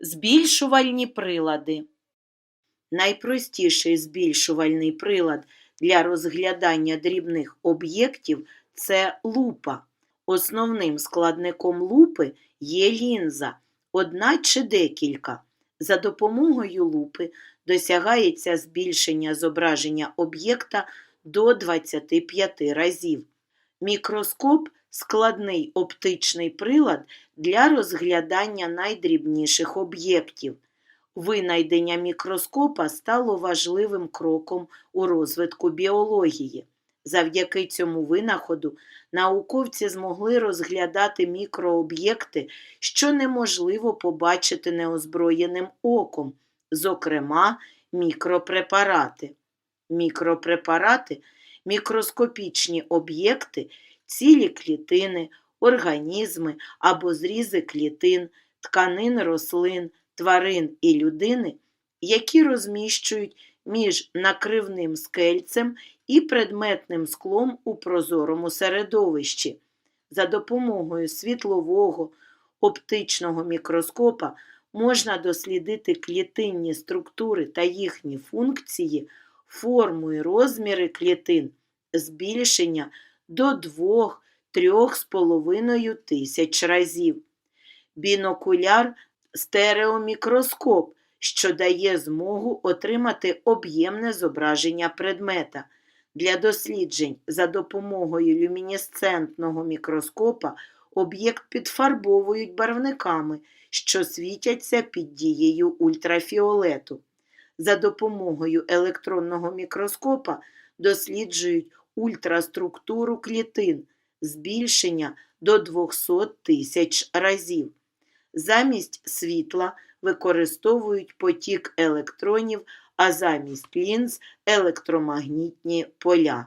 Збільшувальні прилади. Найпростіший збільшувальний прилад для розглядання дрібних об'єктів це лупа. Основним складником лупи є лінза, одна чи декілька. За допомогою лупи досягається збільшення зображення об'єкта до 25 разів. Мікроскоп складний оптичний прилад для розглядання найдрібніших об'єктів. Винайдення мікроскопа стало важливим кроком у розвитку біології. Завдяки цьому винаходу науковці змогли розглядати мікрооб'єкти, що неможливо побачити неозброєним оком, зокрема мікропрепарати. Мікропрепарати мікроскопічні об'єкти, цілі клітини, організми або зрізи клітин, тканин рослин, тварин і людини, які розміщують між накривним скельцем і предметним склом у прозорому середовищі. За допомогою світлового оптичного мікроскопа можна дослідити клітинні структури та їхні функції, форму і розміри клітин, збільшення до 2-3,5 тисяч разів. Бінокуляр стереомікроскоп, що дає змогу отримати об'ємне зображення предмета. Для досліджень за допомогою люмінесцентного мікроскопа об'єкт підфарбовують барвниками, що світяться під дією ультрафіолету. За допомогою електронного мікроскопа досліджують ультраструктуру клітин, збільшення до 200 тисяч разів. Замість світла використовують потік електронів, а замість лінз електромагнітні поля.